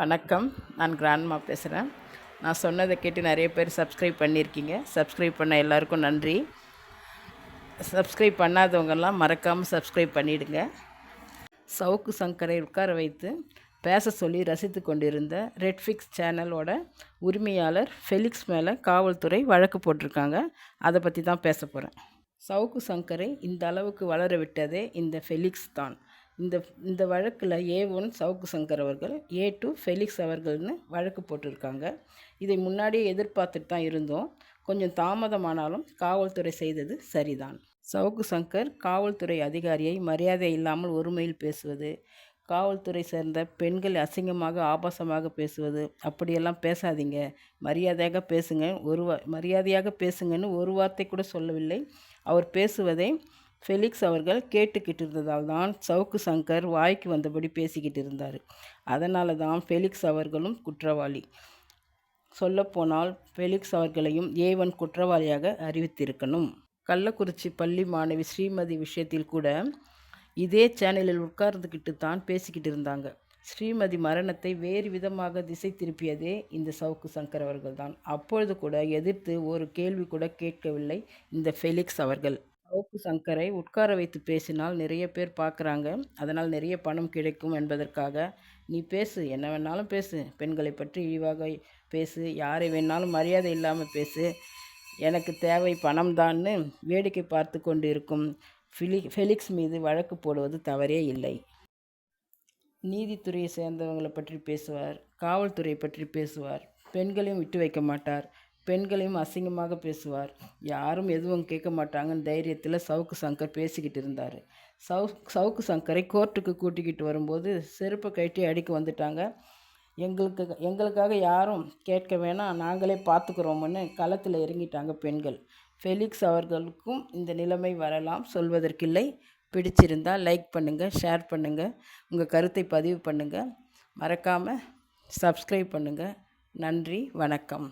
வணக்கம். நான் கிராண்ட்மா பேசுகிறேன் நான் சொன்னதை கேட்டு நிறைய பேர் சப்ஸ்கிரைப் பண்ணியிருக்கீங்க. சப்ஸ்கிரைப் பண்ண எல்லாருக்கும் நன்றி. சப்ஸ்கிரைப் பண்ணாதவங்கெல்லாம் மறக்காமல் சப்ஸ்கிரைப் பண்ணிவிடுங்க சவுக்கு சங்கரை உட்கார வைத்து பேச சொல்லி ரசித்து கொண்டிருந்த ரெட்ஃபிக்ஸ் சேனலோட உரிமையாளர் ஃபெலிக்ஸ் மேலே காவல்துறை வழக்கு போட்டிருக்காங்க. அதை பற்றி தான் பேச போகிறேன் சவுக்கு சங்கரை இந்த அளவுக்கு வளர விட்டதே இந்த ஃபெலிக்ஸ் தான். இந்த இந்த வழக்கில் ஏ ஒன் சவுக்கு சங்கர் அவர்கள் ஏ டூ ஃபெலிக்ஸ் அவர்கள்னு வழக்கு போட்டிருக்காங்க. இதை முன்னாடியே எதிர்பார்த்துட்டு தான் இருந்தோம். கொஞ்சம் தாமதமானாலும் காவல்துறை செய்தது சரிதான். சவுக்கு சங்கர் காவல்துறை அதிகாரியை மரியாதை இல்லாமல் ஒருமையில் பேசுவது காவல்துறை சேர்ந்த பெண்கள் அசிங்கமாக ஆபாசமாக பேசுவது அப்படியெல்லாம் பேசாதீங்க. மரியாதையாக பேசுங்க. ஒரு மரியாதையாக பேசுங்கன்னு ஒரு வார்த்தை கூட சொல்லவில்லை. அவர் பேசுவதை ஃபெலிக்ஸ் அவர்கள் கேட்டுக்கிட்டு இருந்ததால் தான் சவுக்கு சங்கர் வாய்க்கு வந்தபடி பேசிக்கிட்டு இருந்தார் அதனால தான் ஃபெலிக்ஸ் அவர்களும் குற்றவாளி. சொல்லப்போனால் ஃபெலிக்ஸ் அவர்களையும் ஏவன் குற்றவாளியாக அறிவித்திருக்கணும். கள்ளக்குறிச்சி பள்ளி மாணவி ஸ்ரீமதி விஷயத்தில் கூட இதே சேனலில் உட்கார்ந்துக்கிட்டு தான் பேசிக்கிட்டு இருந்தாங்க ஸ்ரீமதி மரணத்தை வேறு விதமாக திசை திருப்பியதே இந்த சவுக்கு சங்கர் அவர்கள் தான் அப்பொழுது கூட எதிர்த்து ஒரு கேள்வி கூட கேட்கவில்லை இந்த ஃபெலிக்ஸ் அவர்கள். சவுக்கு சங்கரை உட்கார வைத்து பேசினால் நிறைய பேர் பார்க்குறாங்க. அதனால் நிறைய பணம் கிடைக்கும் என்பதற்காக நீ பேசு என்ன வேணாலும் பேசு. பெண்களை பற்றி இழிவாக பேசு யாரை வேணாலும் மரியாதை இல்லாமல் பேசு. எனக்கு தேவை பணம் தான்னு வேடிக்கை பார்த்து கொண்டு இருக்கும் ஃபிலி ஃபெலிக்ஸ் மீது வழக்கு போடுவது தவறே இல்லை. நீதித்துறையை சேர்ந்தவங்களை பற்றி பேசுவார் காவல்துறை பற்றி பேசுவார். பெண்களையும் விட்டு வைக்க மாட்டார். பெண்களையும் அசிங்கமாக பேசுவார். யாரும் எதுவும் கேட்க மாட்டாங்கன்னு தைரியத்தில் சவுக்கு சங்கர் பேசிக்கிட்டு இருந்தார். சவு சவுக்கு சங்கரை கோர்ட்டுக்கு கூட்டிக்கிட்டு வரும்போது செருப்பை கட்டி அடிக்க வந்துட்டாங்க. எங்களுக்கு எங்களுக்காக யாரும் கேட்க வேணாம் நாங்களே பார்த்துக்குறோம்னு களத்தில் இறங்கிட்டாங்க பெண்கள். ஃபெலிக்ஸ் அவர்களுக்கும் இந்த நிலைமை வரலாம் சொல்வதற்கில்லை. பிடிச்சிருந்தால் லைக் பண்ணுங்கள் ஷேர் பண்ணுங்கள் உங்கள் கருத்தை பதிவு பண்ணுங்கள் மறக்காமல் சப்ஸ்கிரைப் பண்ணுங்கள் நன்றி வணக்கம்.